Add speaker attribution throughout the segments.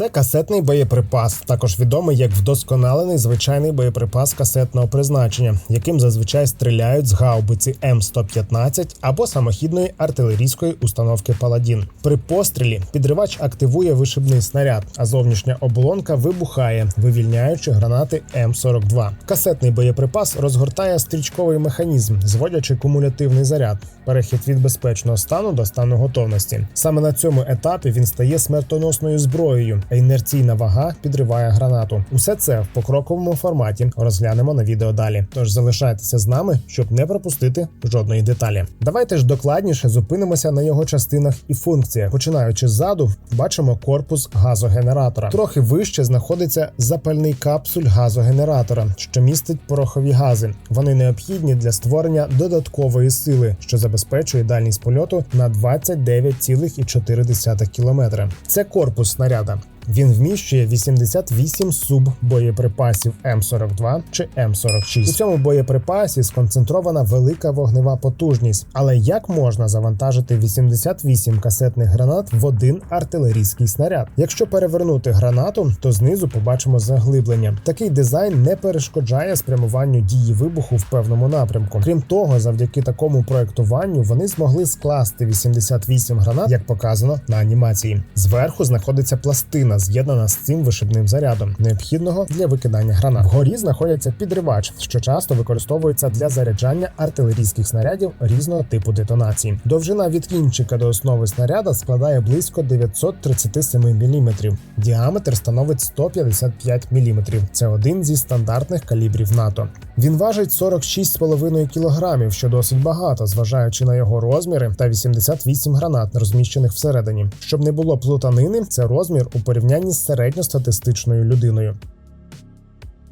Speaker 1: Це касетний боєприпас, також відомий як вдосконалений звичайний боєприпас касетного призначення, яким зазвичай стріляють з гаубиці М115 або самохідної артилерійської установки Паладін. При пострілі підривач активує вишибний снаряд, а зовнішня оболонка вибухає, вивільняючи гранати М42. Касетний боєприпас розгортає стрічковий механізм, зводячи кумулятивний заряд, перехід від безпечного стану до стану готовності. Саме на цьому етапі він стає смертоносною зброєю, а інерційна вага підриває гранату. Усе це в покроковому форматі розглянемо на відео далі. Тож залишайтеся з нами, щоб не пропустити жодної деталі. Давайте ж докладніше зупинимося на його частинах і функціях. Починаючи ззаду, бачимо корпус газогенератора. Трохи вище знаходиться запальний капсуль газогенератора, що містить порохові гази. Вони необхідні для створення додаткової сили, що забезпечує дальність польоту на 29,4 км. Це корпус снаряда. Він вміщує 88 суббоєприпасів М42 чи М46. У цьому боєприпасі сконцентрована велика вогнева потужність. Але як можна завантажити 88 касетних гранат в один артилерійський снаряд? Якщо перевернути гранату, то знизу побачимо заглиблення. Такий дизайн не перешкоджає спрямуванню дії вибуху в певному напрямку. Крім того, завдяки такому проектуванню вони змогли скласти 88 гранат, як показано на анімації. Зверху знаходиться пластина з'єднана з цим вишибним зарядом, необхідного для викидання гранат. Вгорі знаходиться підривач, що часто використовується для заряджання артилерійських снарядів різного типу детонації. Довжина від кінчика до основи снаряда складає близько 937 мм. Діаметр становить 155 мм. Це один зі стандартних калібрів НАТО. Він важить 46,5 кг, що досить багато, зважаючи на його розміри та 88 гранат, розміщених всередині. Щоб не було плутанини, це розмір у порівнянні з середньостатистичною людиною.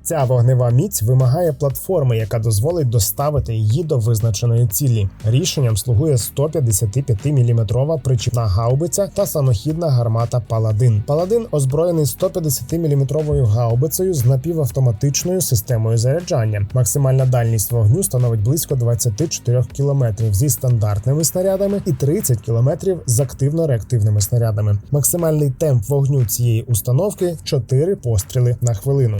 Speaker 1: Ця вогнева міць вимагає платформи, яка дозволить доставити її до визначеної цілі. Рішенням слугує 155-мм причіпна гаубиця та самохідна гармата Паладин. Паладин озброєний 150-мм гаубицею з напівавтоматичною системою заряджання. Максимальна дальність вогню становить близько 24 км зі стандартними снарядами і 30 км з активно-реактивними снарядами. Максимальний темп вогню цієї установки 4 постріли на хвилину.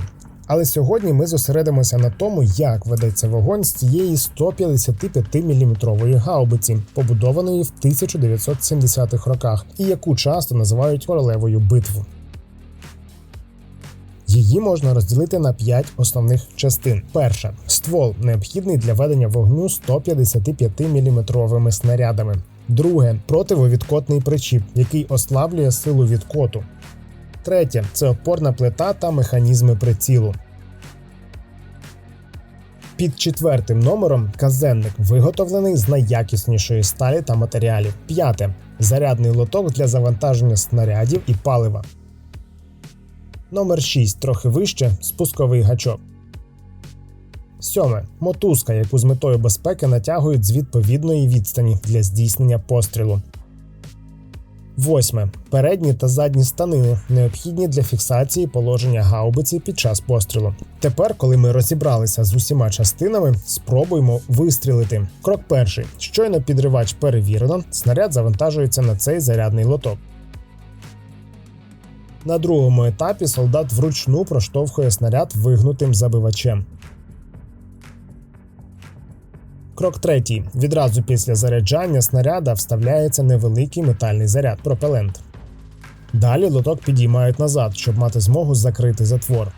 Speaker 1: Але сьогодні ми зосередимося на тому, як ведеться вогонь з цієї 155-мм гаубиці, побудованої в 1970-х роках, і яку часто називають королевою битв. Її можна розділити на 5 основних частин. Перша ствол необхідний для ведення вогню 155-мм снарядами. Друге противовідкотний причіп, який ослаблює силу відкоту. Третє це опорна плита та механізми прицілу. Під четвертим номером казенник виготовлений з найякіснішої сталі та матеріалів. П'яте зарядний лоток для завантаження снарядів і палива. Номер 6 трохи вище спусковий гачок. Сьоме мотузка, яку з метою безпеки натягують з відповідної відстані для здійснення пострілу. Восьме передні та задні станини необхідні для фіксації положення гаубиці під час пострілу. Тепер, коли ми розібралися з усіма частинами, спробуємо вистрілити. Крок перший: щойно підривач перевірено, снаряд завантажується на цей зарядний лоток. На другому етапі солдат вручну проштовхує снаряд вигнутим забивачем. Крок третій. Відразу після заряджання снаряда вставляється невеликий метальний заряд пропелент. Далі лоток підіймають назад, щоб мати змогу закрити затвор.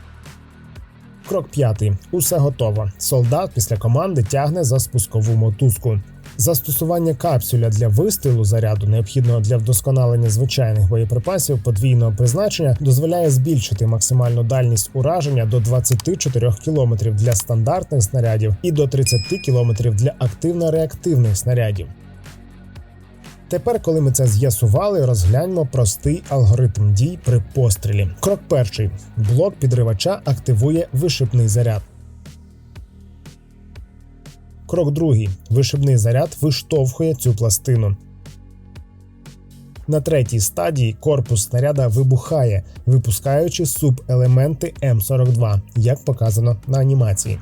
Speaker 1: Крок п'ятий. Усе готово. Солдат після команди тягне за спускову мотузку. Застосування капсуля для вистрілу заряду, необхідного для вдосконалення звичайних боєприпасів подвійного призначення, дозволяє збільшити максимальну дальність ураження до 24 км для стандартних снарядів і до 30 км для активно-реактивних снарядів. Тепер, коли ми це з'ясували, розгляньмо простий алгоритм дій при пострілі. Крок перший: блок підривача активує вишипний заряд. Крок другий. Вишибний заряд виштовхує цю пластину. На третій стадії корпус снаряда вибухає, випускаючи субелементи М42, як показано на анімації.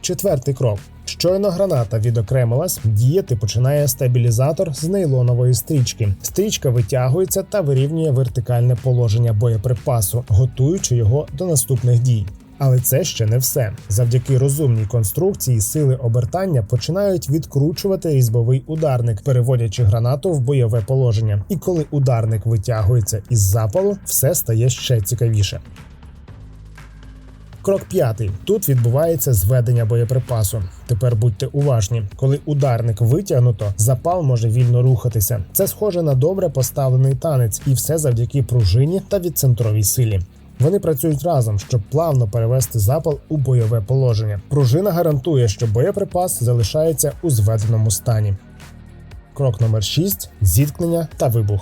Speaker 1: Четвертий крок. Щойно граната відокремилась, діяти починає стабілізатор з нейлонової стрічки. Стрічка витягується та вирівнює вертикальне положення боєприпасу, готуючи його до наступних дій. Але це ще не все. Завдяки розумній конструкції сили обертання починають відкручувати різьбовий ударник, переводячи гранату в бойове положення. І коли ударник витягується із запалу, все стає ще цікавіше. Крок п'ятий. Тут відбувається зведення боєприпасу. Тепер будьте уважні, коли ударник витягнуто, запал може вільно рухатися. Це схоже на добре поставлений танець, і все завдяки пружині та відцентровій силі. Вони працюють разом, щоб плавно перевести запал у бойове положення. Пружина гарантує, що боєприпас залишається у зведеному стані. Крок номер 6 зіткнення та вибух.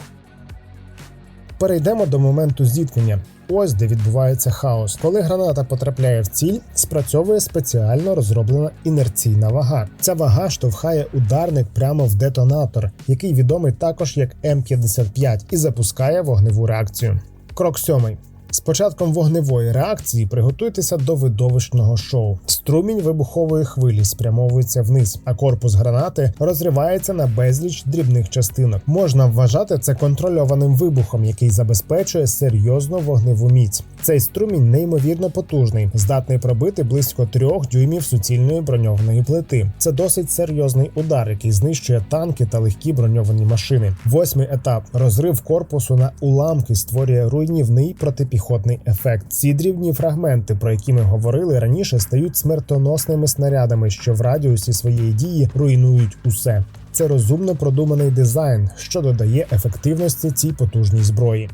Speaker 1: Перейдемо до моменту зіткнення. Ось де відбувається хаос. Коли граната потрапляє в ціль, спрацьовує спеціально розроблена інерційна вага. Ця вага штовхає ударник прямо в детонатор, який відомий також як М55, і запускає вогневу реакцію. Крок сьомий. З початком вогневої реакції приготуйтеся до видовищного шоу. Струмінь вибухової хвилі спрямовується вниз, а корпус гранати розривається на безліч дрібних частинок. Можна вважати це контрольованим вибухом, який забезпечує серйозну вогневу міць. Цей струмінь неймовірно потужний, здатний пробити близько трьох дюймів суцільної броньованої плити. Це досить серйозний удар, який знищує танки та легкі броньовані машини. Восьмий етап розрив корпусу на уламки створює руйнівний протипіхотний піхотний ефект. Ці дрібні фрагменти, про які ми говорили раніше, стають смертоносними снарядами, що в радіусі своєї дії руйнують усе. Це розумно продуманий дизайн, що додає ефективності цій потужній зброї.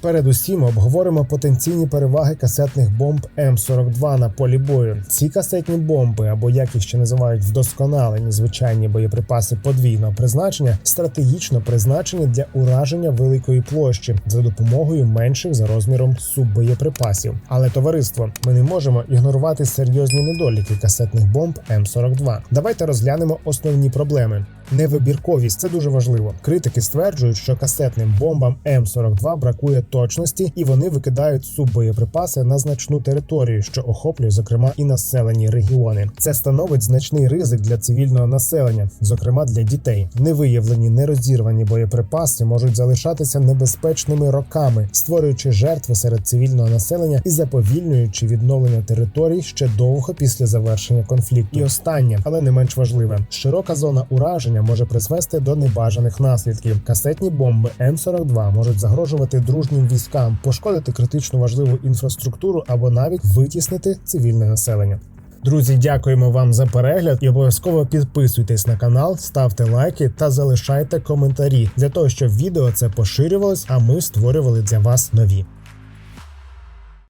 Speaker 1: Передусім обговоримо потенційні переваги касетних бомб М42 на полі бою. Ці касетні бомби, або як їх ще називають вдосконалені звичайні боєприпаси подвійного призначення, стратегічно призначені для ураження великої площі за допомогою менших за розміром суббоєприпасів. Але товариство, ми не можемо ігнорувати серйозні недоліки касетних бомб М42. Давайте розглянемо основні проблеми. Невибірковість це дуже важливо. Критики стверджують, що касетним бомбам М42 бракує точності, і вони викидають суббоєприпаси на значну територію, що охоплює, зокрема, і населені регіони. Це становить значний ризик для цивільного населення, зокрема для дітей. Невиявлені нерозірвані боєприпаси можуть залишатися небезпечними роками, створюючи жертви серед цивільного населення і заповільнюючи відновлення територій ще довго після завершення конфлікту. І останнє, але не менш важливе, широка зона ураження може призвести до небажаних наслідків. Касетні бомби М42 можуть загрожувати дружнім військам, пошкодити критично важливу інфраструктуру або навіть витіснити цивільне населення. Друзі, дякуємо вам за перегляд і обов'язково підписуйтесь на канал, ставте лайки та залишайте коментарі для того, щоб відео це поширювалось, а ми створювали для вас нові.